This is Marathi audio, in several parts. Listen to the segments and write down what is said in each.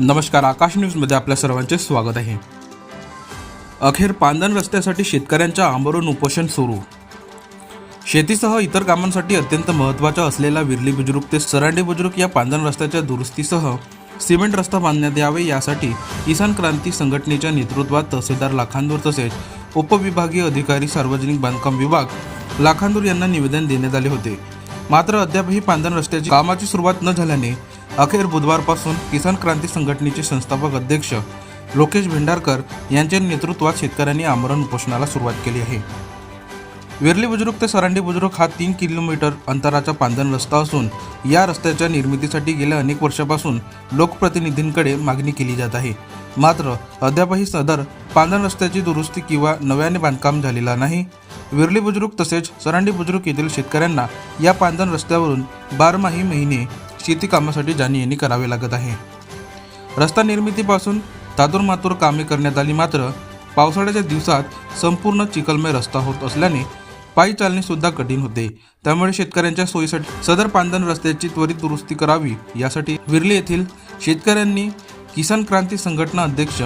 नमस्कार आकाश न्यूजमध्ये आपल्या सर्वांचे स्वागत आहे. अखेर पांदन रस्त्यासाठी शेतकऱ्यांच्या आंबरून उपोषण सुरू. शेतीसह इतर कामांसाठी अत्यंत महत्त्वाचा असलेला विरली बुजुर्ग ते सरांडी बुजुर्ग या पांदन रस्त्याच्या दुरुस्तीसह सिमेंट रस्ता बांधण्यात यावे यासाठी किसान क्रांती संघटनेच्या नेतृत्वात तहसीलदार लाखांदूर तसेच उपविभागीय अधिकारी सार्वजनिक बांधकाम विभाग लाखांदूर यांना निवेदन देण्यात आले होते. मात्र अद्यापही पांदन रस्त्याची कामाची सुरुवात न झाल्याने अखेर बुधवारपासून किसान क्रांती संघटनेचे संस्थापक अध्यक्ष लोकेश भेंडारकर यांच्या नेतृत्वात शेतकऱ्यांनी आमरण उपोषणाला सुरुवात केली आहे. वेरली बुजुर्ग ते सरांडी बुजुर्ग हा तीन किलोमीटर अंतराचा पांदन रस्ता असून या रस्त्याच्या निर्मितीसाठी गेल्या अनेक वर्षापासून लोकप्रतिनिधींकडे मागणी केली जात आहे. मात्र अद्यापही सदर पांदन रस्त्याची दुरुस्ती किंवा नव्याने बांधकाम झालेला नाही. विरली बुजुर्ग तसेच सरांडी बुजुर्ग येथील शेतकऱ्यांना या पांदन रस्त्यावरून बारमाही महिने शेती कामासाठी जाणी येणे करावे लागत आहे. रस्ता निर्मितीपासून तातूरमातूर कामे करण्यात आली मात्र पावसाळ्याच्या दिवसात संपूर्ण चिखलमय रस्ता होत असल्याने पायी चालणे सुद्धा कठीण होते. त्यामुळे शेतकऱ्यांच्या सोयीसाठी सदर पांदन रस्त्याची त्वरित दुरुस्ती करावी यासाठी विरली येथील शेतकऱ्यांनी किसान क्रांती संघटना अध्यक्ष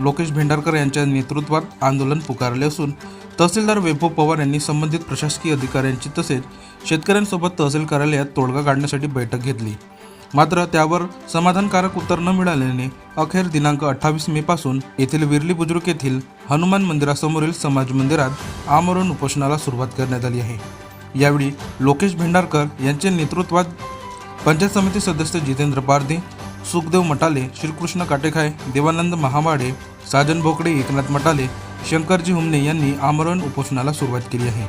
लोकेश भेंडारकर यांच्या नेतृत्वात आंदोलन पुकारले असून तहसीलदार वैभव पवार यांनी संबंधित प्रशासकीय अधिकाऱ्यांची तसेच शेतकऱ्यांसोबत तहसील कार्यालयात तोडगा काढण्यासाठी बैठक घेतली. मात्र त्यावर समाधानकारक उत्तर न मिळाल्याने अखेर दिनांक अठ्ठावीस मे पासून येथील विरली बुजुर्ग येथील हनुमान मंदिरासमोरील समाज मंदिरात आमरण उपोषणाला सुरुवात करण्यात आली आहे. यावेळी लोकेश भेंडारकर यांच्या नेतृत्वात पंचायत समिती सदस्य जितेंद्र पारधे सुखदेव मटाले श्रीकृष्ण काटेखाय देवानंद महामाडे साजन भोकडे एकनाथ मटाले शंकरजी हुमने यांनी आमरण उपोषणाला सुरुवात केली आहे.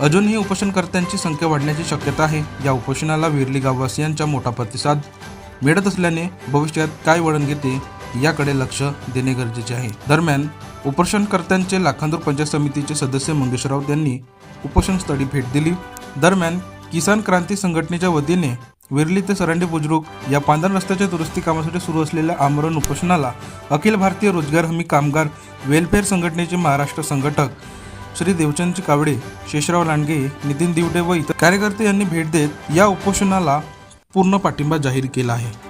अजूनही उपोषणकर्त्यांची संख्या वाढण्याची शक्यता आहे. या उपोषणाला विरली गाववासियांचा मोठा प्रतिसाद मिळत असल्याने भविष्यात काय वळण घेते याकडे लक्ष देणे गरजेचे आहे. दरम्यान उपोषणकर्त्यांचे लाखांदूर पंचायत समितीचे सदस्य मंगेश राऊत यांनी उपोषणस्थळी भेट दिली. दरम्यान किसान क्रांती संघटनेच्या वतीने विरली ते सरांडी बुजुर्ग या पांदन रस्त्याच्या दुरुस्ती कामासाठी सुरू असलेल्या आमरण उपोषणाला अखिल भारतीय रोजगार हमी कामगार वेलफेअर संघटनेचे महाराष्ट्र संघटक श्री देवचंद कावडे शेषराव लांडगे नितीन दिवडे व इतर कार्यकर्ते यांनी भेट देत या उपोषणाला पूर्ण पाठिंबा जाहीर केला आहे.